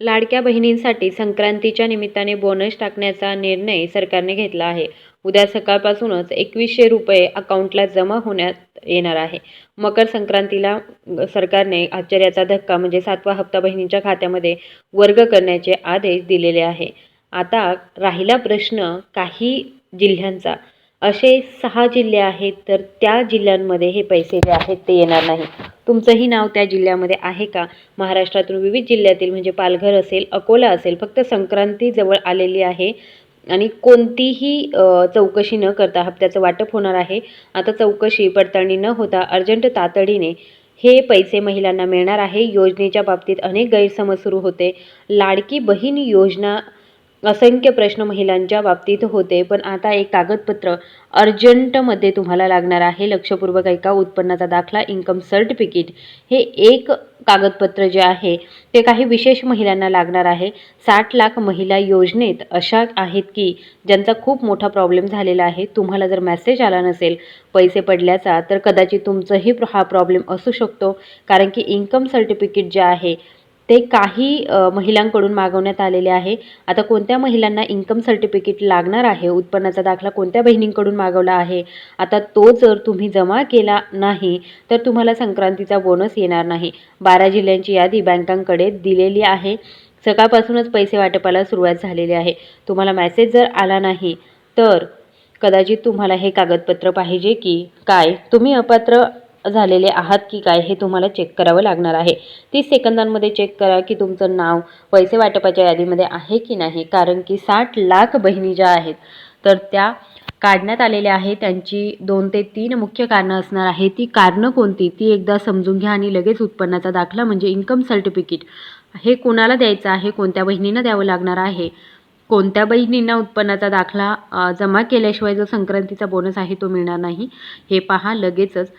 लाडक्या बहिणींसाठी संक्रांतीच्या निमित्ताने बोनस टाकण्याचा निर्णय सरकारने घेतला आहे. उद्या सकाळपासूनच एकवीसशे रुपये अकाउंटला जमा होण्यात येणार आहे. मकर संक्रांतीला सरकारने आश्चर्याचा धक्का म्हणजे सातवा हप्ता बहिणींच्या खात्यामध्ये वर्ग करण्याचे आदेश दिलेले आहे. आता राहिला प्रश्न काही जिल्ह्यांचा. असे सहा जिल्हे आहेत तर त्या जिल्ह्यांमध्ये हे पैसे जे आहेत ते येणार नाही. तुमचंही नाव त्या जिल्ह्यामध्ये आहे का? महाराष्ट्रातून विविध जिल्ह्यातील म्हणजे पालघर असेल अकोला असेल फक्त संक्रांती जवळ आलेली आहे आणि कोणतीही चौकशी न करता हप्त्याचं वाटप होणार आहे. आता चौकशी पडताळणी न होता अर्जंट तातडीने हे पैसे महिलांना मिळणार आहे. योजनेच्या बाबतीत अनेक गैरसमज सुरू होते. लाडकी बहीण योजना असंख्य प्रश्न महिलांच्या बाबतीत होते पण आता एक कागदपत्र अर्जंटमध्ये तुम्हाला लागणार आहे. लक्षपूर्वक ऐका उत्पन्नाचा दाखला इन्कम सर्टिफिकेट हे एक कागदपत्र जे आहे ते काही विशेष महिलांना लागणार आहे. साठ लाख महिला योजनेत अशा आहेत की ज्यांचा खूप मोठा प्रॉब्लेम झालेला आहे. तुम्हाला जर मेसेज आला नसेल पैसे पडल्याचा तर कदाचित तुमचंही हा प्रॉब्लेम असू शकतो. कारण की इन्कम सर्टिफिकेट जे आहे ते काही महिलांकडून मागवण्यात आलेले आहे. आता कोणत्या महिलांना इन्कम सर्टिफिकेट लागणार आहे? उत्पन्नाचा दाखला कोणत्या बहिणींकडून मागवला आहे? आता तो जर तुम्ही जमा केला नाही तर तुम्हाला संक्रांतीचा बोनस येणार नाही. बारा जिल्ह्यांची यादी बँकांकडे दिलेली आहे. सकाळपासूनच पैसे वाटपाला सुरुवात झालेली आहे. तुम्हाला मॅसेज जर आला नाही तर कदाचित तुम्हाला हे कागदपत्र पाहिजे की काय? तुम्ही अपात्र झालेले आहात की काय हे तुम्हाला चेक करावं लागणार आहे. तीस सेकंदांमध्ये चेक करा की तुमचं नाव पैसे वाटपाच्या यादीमध्ये आहे की नाही. कारण की साठ लाख बहिणी ज्या आहेत तर त्या काढण्यात आलेल्या आहे त्यांची दोन ते तीन मुख्य कारणं असणार आहे ती कारणं कोणती? ती एकदा समजून घ्या आणि लगेच उत्पन्नाचा दाखला म्हणजे इन्कम सर्टिफिकेट हे कोणाला द्यायचं आहे? कोणत्या बहिणींना द्यावं लागणार आहे? कोणत्या बहिणींना उत्पन्नाचा दाखला जमा केल्याशिवाय जो संक्रांतीचा बोनस आहे तो मिळणार नाही? हे पहा लगेचच.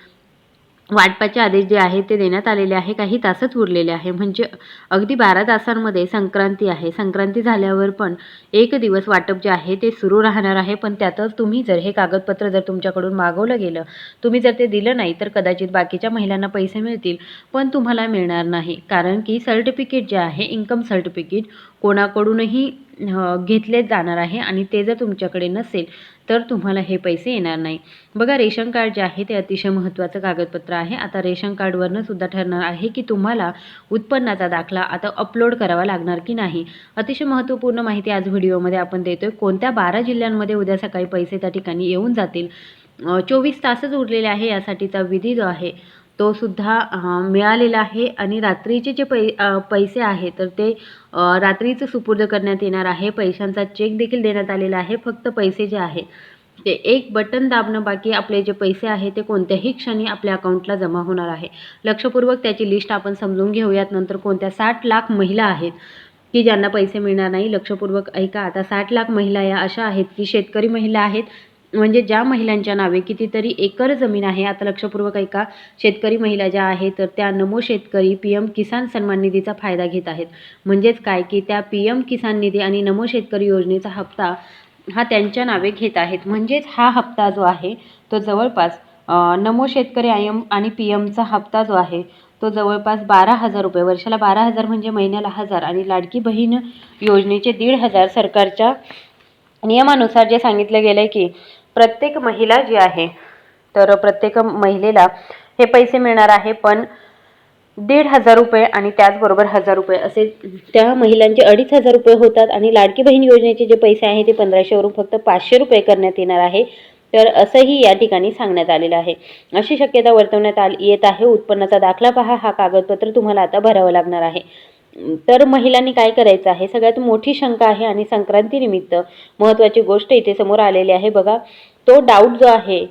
वाटपाचे आदेश जे आहेत ते देण्यात आलेले आहे. काही तासच उरलेले आहे. म्हणजे अगदी बारा तासांमध्ये संक्रांती आहे. संक्रांती झाल्यावर पण एक दिवस वाटप जे आहे ते सुरू राहणार आहे. पण त्यातच तुम्ही जर हे कागदपत्र जर तुमच्याकडून मागवलं गेलं तुम्ही जर ते दिलं नाही तर कदाचित बाकीच्या महिलांना पैसे मिळतील पण तुम्हाला मिळणार नाही. कारण की सर्टिफिकेट जे आहे इन्कम सर्टिफिकेट कोणाकडूनही घेतले जाणार आहे आणि ते जर तुमच्याकडे नसेल तर तुम्हाला हे पैसे येणार नाही. बघा रेशन कार्ड जे आहे ते अतिशय महत्त्वाचं कागदपत्र आहे. आता रेशन कार्डवरनं सुद्धा ठरणार आहे की तुम्हाला उत्पन्नाचा दाखला आता अपलोड करावा लागणार की नाही. अतिशय महत्त्वपूर्ण माहिती आज व्हिडिओमध्ये आपण देतोय. कोणत्या बारा जिल्ह्यांमध्ये उद्या सकाळी पैसे त्या ठिकाणी येऊन जातील? चोवीस तासच उरलेले आहे यासाठीचा विधी जो आहे तो सुद्धा मिळालेला आहे आणि रात्रीचे जे पै पैसे आहेत तर ते रात्रीचं सुपूर्द करण्यात येणार आहे. पैशांचा चेक देखील देण्यात आलेला आहे. फक्त पैसे जे आहे ते एक बटन दाबणं बाकी आपले जे पैसे आहे ते कोणत्याही क्षणी आपल्या अकाउंटला जमा होणार आहे. लक्षपूर्वक त्याची लिस्ट आपण समजून घेऊयात. नंतर कोणत्या साठ लाख महिला आहेत की ज्यांना पैसे मिळणार नाही लक्षपूर्वक ऐका. आता साठ लाख महिला या अशा आहेत की शेतकरी महिला आहेत म्हणजे ज्या महिलांच्या नावे कितीतरी एकर जमीन आहे आता लक्षपूर्वक ऐका. शेतकरी महिला ज्या आहेत तर त्या नमो शेतकरी पी एम किसान सन्मान निधीचा फायदा घेत आहेत. म्हणजेच काय? की त्या पी एम किसान निधी आणि नमो शेतकरी योजनेचा हप्ता हा त्यांच्या नावे घेत आहेत. म्हणजेच हा हप्ता जो आहे तो जवळपास नमो शेतकरी आय एम आणि पी एमचा हप्ता जो आहे तो जवळपास बारा हजार रुपये. वर्षाला बारा हजार म्हणजे महिन्याला हजार आणि लाडकी बहीण योजनेचे दीड हजार सरकारच्या नियमानुसार जे सांगितलं गेलं आहे की प्रत्येक महिला जी आहे तर प्रत्येक महिलेला हे पैसे मिळणार आहे पण दीड हजार रुपये आणि त्याचबरोबर हजार रुपये असे त्या महिलांचे अडीच हजार रुपये होतात आणि लाडकी बहीण योजनेचे जे पैसे आहे ते पंधराशेवरून फक्त पाचशे रुपये करण्यात येणार आहे. तर असंही या ठिकाणी सांगण्यात आलेलं आहे. अशी शक्यता वर्तवण्यात आली येत आहे. उत्पन्नाचा दाखला पहा. हा कागदपत्र तुम्हाला आता भरावं लागणार आहे. तर महिलांनी काय करायचं आहे? सगळ्यात मोठी शंका आहे आणि संक्रांतीनिमित्त महत्त्वाची गोष्ट इथे समोर आलेली आहे. बघा तो डाऊट जो आहे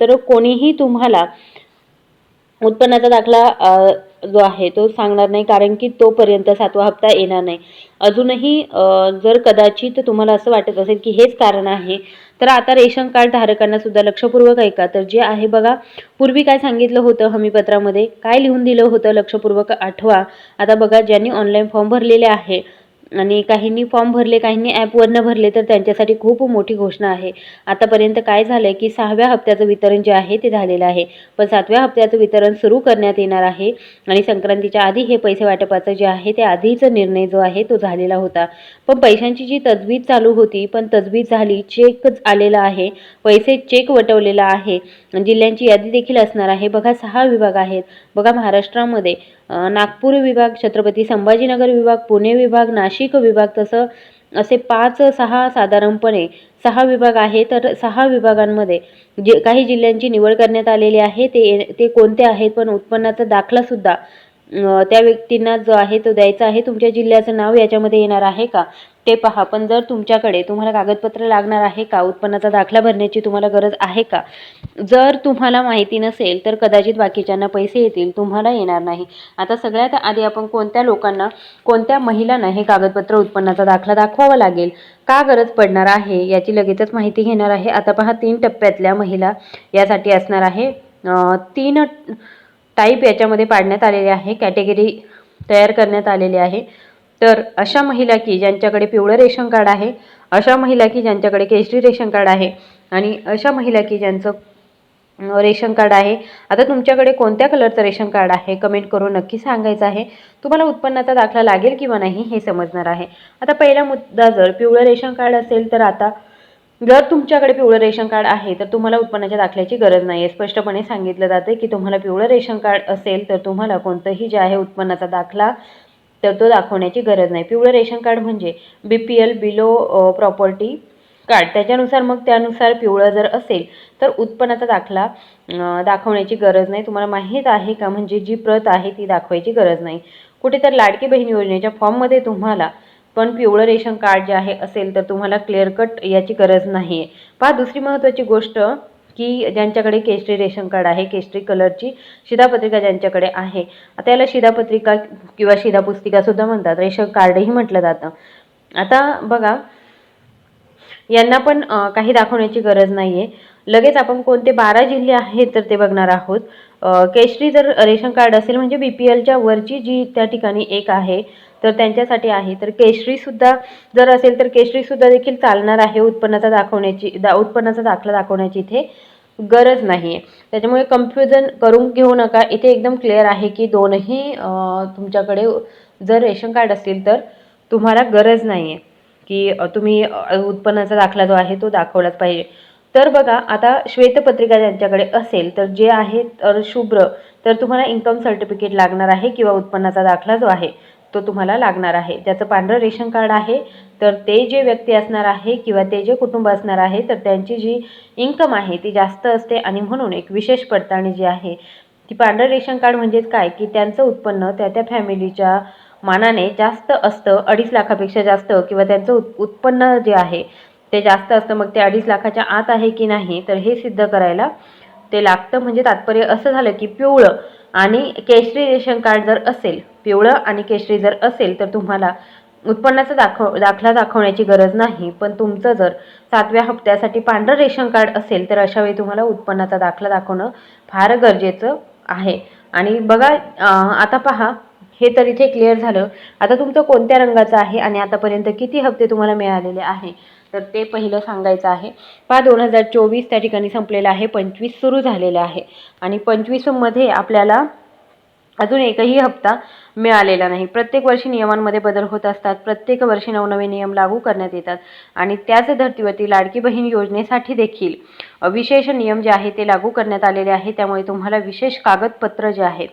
तर कोणीही तुम्हाला उत्पन्नाचा दाखला जो आहे तो सांगणार नाही कारण की तोपर्यंत सातवा हप्ता येणार नाही. अजूनही जर कदाचित तुम्हाला असं वाटत असेल की हेच कारण आहे तर आता रेशन कार्ड धारकांना सुद्धा लक्षपूर्वक ऐका. तर जे आहे बघा पूर्वी काय सांगितलं होतं हमीपत्रामध्ये? काय लिहून दिलं होतं लक्षपूर्वक आठवा? आता बघा ज्यांनी ऑनलाईन फॉर्म भरलेले आहे आणि काहींनी फॉर्म भरले काहींनी ॲपवरनं भरले तर त्यांच्यासाठी खूप मोठी घोषणा आहे. आतापर्यंत काय झालं आहे की सहाव्या हप्त्याचं वितरण जे आहे ते झालेलं आहे. पण सातव्या हप्त्याचं वितरण सुरू करण्यात येणार आहे आणि संक्रांतीच्या आधी हे पैसे वाटपाचं जे आहे ते आधीचा निर्णय जो आहे तो झालेला होता. पण पैशांची जी तजवीज चालू होती पण तजवीज झाली चेकच आलेला आहे. पैसे चेक वटवलेला आहे. जिल्ह्यांची यादी देखील असणार आहे. बघा सहा विभाग आहेत. बघा महाराष्ट्रामध्ये नागपूर विभाग छत्रपती संभाजीनगर विभाग पुणे विभाग नाशिक विभाग तसं असे पाच सहा साधारणपणे सहा विभाग आहे. तर सहा विभागांमध्ये जे काही जिल्ह्यांची निवड करण्यात आलेली आहे ते ते कोणते आहेत? पण उत्पन्नाचा दाखलासुद्धा त्या व्यक्तींना जो आहे तो द्यायचा आहे. तुमच्या जिल्ह्याचं नाव याच्यामध्ये येणार आहे का? ते पहा पण जर तुमच्याकडे तुम्हाला कागदपत्र लागणार आहे का? उत्पन्नाचा दाखला भरण्याची तुम्हाला गरज आहे का? जर तुम्हाला माहिती नसेल तर कदाचित बाकीच्यांना पैसे येतील तुम्हाला येणार नाही. आता सगळ्यात आधी आपण कोणत्या लोकांना कोणत्या महिलांना हे कागदपत्र उत्पन्नाचा दाखला दाखवावा लागेल? का गरज पडणार आहे? याची लगेचच माहिती घेणार आहे. आता पहा तीन टप्प्यातल्या महिला यासाठी असणार आहे. तीन टाईप याच्यामध्ये पाडण्यात आलेले आहे कॅटेगरी तयार करण्यात आलेली आहे. तर अशा महिला की ज्यांच्याकडे पिवळं रेशन कार्ड आहे अशा महिला की ज्यांच्याकडे केशरी रेशन कार्ड आहे आणि अशा महिला की ज्यांचं रेशन कार्ड आहे. आता तुमच्याकडे कोणत्या कलरचं रेशन कार्ड आहे? कमेंट करून नक्की सांगायचं आहे. तुम्हाला उत्पन्नाचा दाखला लागेल किंवा नाही हे समजणार आहे. आता पहिला मुद्दा जर पिवळं रेशन कार्ड असेल तर आता जर तुमच्याकडे पिवळं रेशन कार्ड आहे तर तुम्हाला उत्पन्नाच्या दाखल्याची गरज नाही आहे स्पष्टपणे सांगितलं जाते की तुम्हाला पिवळं रेशन कार्ड असेल तर तुम्हाला कोणतंही जे आहे उत्पन्नाचा दाखला तर तो दाखवण्याची गरज नाही. पिवळं रेशन कार्ड म्हणजे B P L below property card त्याच्यानुसार मग त्यानुसार पिवळं जर असेल तर उत्पन्नाचा दाखला दाखवण्याची गरज नाही. तुम्हाला माहीत आहे का? म्हणजे जी प्रत आहे ती दाखवायची गरज नाही. कुठे तर लाडकी बहीण योजनेच्या फॉर्ममध्ये तुम्हाला पण पिवळं रेशन कार्ड जे आहे असेल तर तुम्हाला क्लिअर कट याची गरज नाही आहे पहा दुसरी महत्त्वाची गोष्ट की ज्यांच्याकडे केशरी रेशन कार्ड आहे केशरी कलरची शिधापत्रिका ज्यांच्याकडे आहे. आता याला शिधापत्रिका किंवा शिधापुस्तिकासुद्धा म्हणतात. रेशन कार्डही म्हटलं जातं. आता बघा यांना पण काही दाखवण्याची गरज नाही आहे लगेच आपण कोणते बारा जिल्हे आहेत तर ते बघणार आहोत. केशरी जर रेशन कार्ड असेल म्हणजे बी पी एलच्या वरची जी त्या ठिकाणी एक आहे तर त्यांच्यासाठी आहे. तर केशरीसुद्धा जर असेल तर केशरीसुद्धा देखील चालणार आहे उत्पन्नाचा दाखवण्याची दा उत्पन्नाचा दाखला दाखवण्याची इथे गरज नाही आहे त्याच्यामुळे कन्फ्युजन करून घेऊ नका. इथे एकदम क्लिअर आहे की दोनही तुमच्याकडे जर रेशन कार्ड असेल तर तुम्हाला गरज नाही आहे की तुम्ही उत्पन्नाचा दाखला जो आहे तो दाखवलाच पाहिजे. तर बघा आता श्वेतपत्रिका ज्यांच्याकडे असेल तर जे आहे तर शुभ्र. तर तुम्हाला इन्कम सर्टिफिकेट लागणार आहे किंवा उत्पन्नाचा दाखला जो आहे तो तुम्हाला लागणार आहे. ज्याचं पांढरं रेशन कार्ड आहे तर ते जे व्यक्ती असणार आहे किंवा ते जे कुटुंब असणार आहे तर त्यांची जी इन्कम आहे ती जास्त असते आणि म्हणून एक विशेष पडताळणी जी आहे ती पांढरं रेशन कार्ड म्हणजेच काय? की त्यांचं उत्पन्न त्या त्या फॅमिलीच्या मानाने जास्त असतं अडीच लाखापेक्षा जास्त किंवा त्यांचं उत् उत्पन्न जे आहे ते जास्त असतं मग ते अडीच लाखाच्या आत आहे की नाही तर हे सिद्ध करायला ते लागतं. म्हणजे तात्पर्य असं झालं की पिवळं आणि केशरी रेशन कार्ड जर असेल पिवळं आणि केशरी जर असेल तर तुम्हाला उत्पन्नाचा दाखव दाखला दाखवण्याची गरज नाही. पण तुमचं जर सातव्या हप्त्यासाठी पांढरं रेशन कार्ड असेल तर अशा वेळी तुम्हाला उत्पन्नाचा दाखला दाखवणं फार गरजेचं आहे. आणि बघा आता पहा हे तर इथे क्लिअर झालं. आता तुमचं कोणत्या रंगाचं आहे आणि आतापर्यंत किती हप्ते तुम्हाला मिळालेले आहे? तर ते पहिलं सांगायचं आहे. पहा दोन हजार चोवीस त्या ठिकाणी संपलेलं आहे. पंचवीस सुरू झालेलं आहे. आणि पंचवीसमध्ये आपल्याला अजून एकही हप्ता मिळालेला नाही. प्रत्येक वर्षी नियमांमध्ये बदल होत असतात. प्रत्येक वर्षी नवनवे नियम लागू करण्यात येतात. आणि त्याच धर्तीवरती लाडकी बहीण योजनेसाठी देखील विशेष नियम जे आहे ते लागू करण्यात आलेले आहे त्यामुळे तुम्हाला विशेष कागदपत्र जे आहेत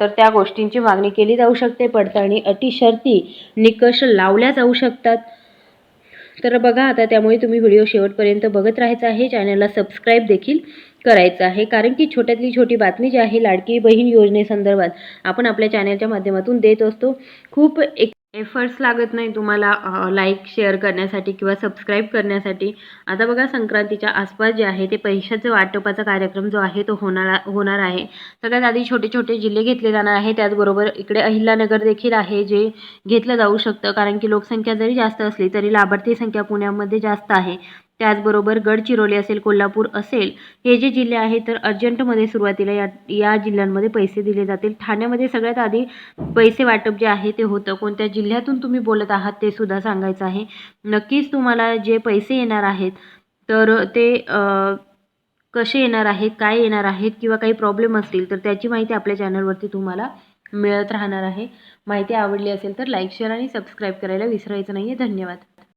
तर त्या गोष्टींची मागणी केली जाऊ शकते. पडताळणी अटी शर्ती निकष लावल्या जाऊ शकतात. तर बघा आता त्यामुळे तुम्ही व्हिडिओ शेवटपर्यंत बघत राहायचं आहे. चॅनलला सबस्क्राईब देखील करायचं आहे. कारण की छोट्यातली छोटी बातमी जी आहे लाडकी बहीण योजनेसंदर्भात आपण आपल्या चॅनलच्या माध्यमातून देत असतो. खूप एक एफर्ट्स लागत नाही तुम्हाला लाईक शेअर करण्यासाठी किंवा सबस्क्राईब करण्यासाठी. आता बघा संक्रांतीच्या आसपास जे आहे ते पैशाचं वाटपाचा कार्यक्रम जो आहे तो होणार होणार आहे. सगळ्यात आधी छोटे छोटे जिल्हे घेतले जाणार आहे त्याचबरोबर इकडे अहिल्यानगर देखील आहे जे घेतलं जाऊ शकतं. कारण की लोकसंख्या जरी जास्त असली तरी लाभार्थी संख्या पुण्यामध्ये जास्त आहे. त्याचबरोबर गडचिरोली असेल कोल्हापूर असेल हे जे जिल्हे आहेत तर अर्जंटमध्ये सुरुवातीला या या जिल्ह्यांमध्ये पैसे दिले जातील. ठाण्यामध्ये सगळ्यात आधी पैसे वाटप जे आहे ते होतं. कोणत्या जिल्ह्यातून तुम्ही बोलत आहात ते सुद्धा सांगायचं आहे. नक्कीच तुम्हाला जे पैसे येणार आहेत तर ते कसे येणार आहेत काय येणार आहेत किंवा काही प्रॉब्लेम असतील तर त्याची माहिती आपल्या चॅनलवरती तुम्हाला मिळत राहणार आहे. माहिती आवडली असेल तर लाईक शेअर आणि सबस्क्राईब करायला विसरायचं नाही आहे धन्यवाद.